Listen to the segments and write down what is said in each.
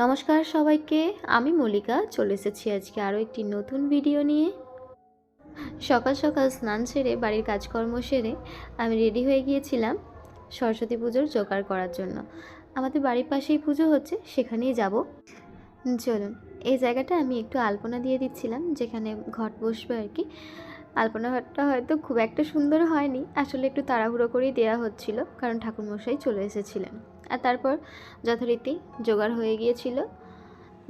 নমস্কার সবাইকে, আমি মল্লিকা। চলে এসেছি আজকে আরও একটি নতুন ভিডিও নিয়ে। সকাল সকাল স্নান সেরে, বাড়ির কাজকর্ম সেরে আমি রেডি হয়ে গিয়েছিলাম সরস্বতী পুজোর জোগাড় করার জন্য। আমাদের বাড়ির পাশেই পুজো হচ্ছে, সেখানেই যাব। চলুন, এই জায়গাটা আমি একটু আলপনা দিয়ে দিচ্ছিলাম, যেখানে ঘট বসবে আর কি। আলপনা ঘরটা হয়তো খুব একটা সুন্দর হয়নি, আসলে একটু তাড়াহুড়ো করেই দেওয়া হচ্ছিল, কারণ ঠাকুরমশাই চলে এসেছিলেন। তারপর যথারীতি জোগাড় হয়ে গিয়েছিল।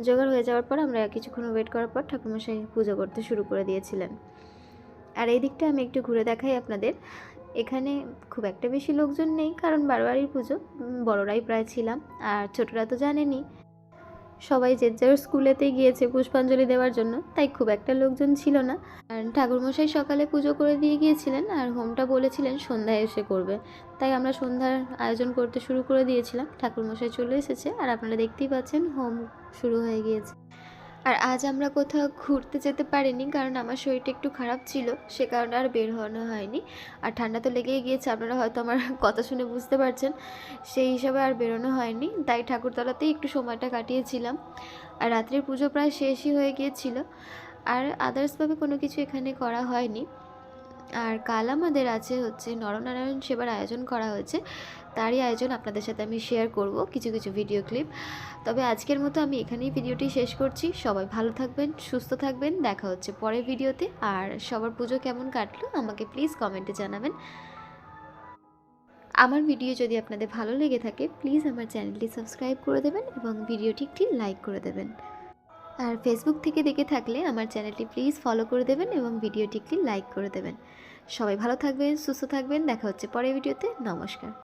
জোগাড় হয়ে যাওয়ার পর আমরা কিছুক্ষণ ওয়েট করার পর ঠাকুরমশাই পুজো করতে শুরু করে দিয়েছিলেন। আর এই দিকটা আমি একটু ঘুরে দেখাই আপনাদের। এখানে খুব একটা বেশি লোকজন নেই, কারণ বারবারই পুজো বড়রাই প্রায় ছিলাম। আর ছোটরা তো জানেনই সবাই যে যার স্কুলেতেই গিয়েছে পুষ্পাঞ্জলি দেওয়ার জন্য, তাই খুব একটা লোকজন ছিল না। আর ঠাকুরমশাই সকালে পুজো করে দিয়ে গিয়েছিলেন আর হোমটা বলেছিলেন সন্ধ্যায় এসে করবে। তাই আমরা সন্ধ্যার আয়োজন করতে শুরু করে দিয়েছিলাম। ঠাকুরমশাই চলে এসেছে আর আপনারা দেখতেই পাচ্ছেন হোম শুরু হয়ে গিয়েছে। আর আজ আমরা কোথাও ঘুরতে যেতে পারিনি কারণ আমার শরীরটা একটু খারাপ ছিল, সে কারণে আর বের হওয়ানো হয়নি। আর ঠান্ডা তো লেগেই গিয়েছে, আপনারা হয়তো আমার কথা শুনে বুঝতে পারছেন। সেই হিসাবে আর বেরোনো হয়নি, তাই ঠাকুরতলাতেই একটু সময়টা কাটিয়েছিলাম। আর রাত্রির পুজো প্রায় শেষই হয়ে গিয়েছিল। আর আদার্সভাবে কোনো কিছু এখানে করা হয়নি। আর কাল আমাদের আছে হচ্ছে নরনারায়ণ সেবার আয়োজন করা হয়েছে। তারই আয়োজন আপনাদের সাথে আমি শেয়ার করব কিছু কিছু ভিডিও ক্লিপ তবে আজকের মতো আমি এখানেই ভিডিওটি শেষ করছি। সবাই ভালো থাকবেন, সুস্থ থাকবেন। দেখা হচ্ছে পরের ভিডিওতে আর সবার পুজো কেমন কাটলো আমাকে প্লিজ কমেন্টে জানাবেন। আমার ভিডিও যদি আপনাদের ভালো লেগে থাকে প্লিজ আমার চ্যানেলটি সাবস্ক্রাইব করে দেবেন এবং ভিডিওটি একটি লাইক করে দেবেন। আর ফেসবুক থেকে দেখে থাকলে আমার চ্যানেলটি প্লিজ ফলো করে দেবেন এবং ভিডিওটি একটি লাইক করে দেবেন। সবাই ভালো থাকবেন, সুস্থ থাকবেন, দেখা হচ্ছে পরের ভিডিওতে, নমস্কার।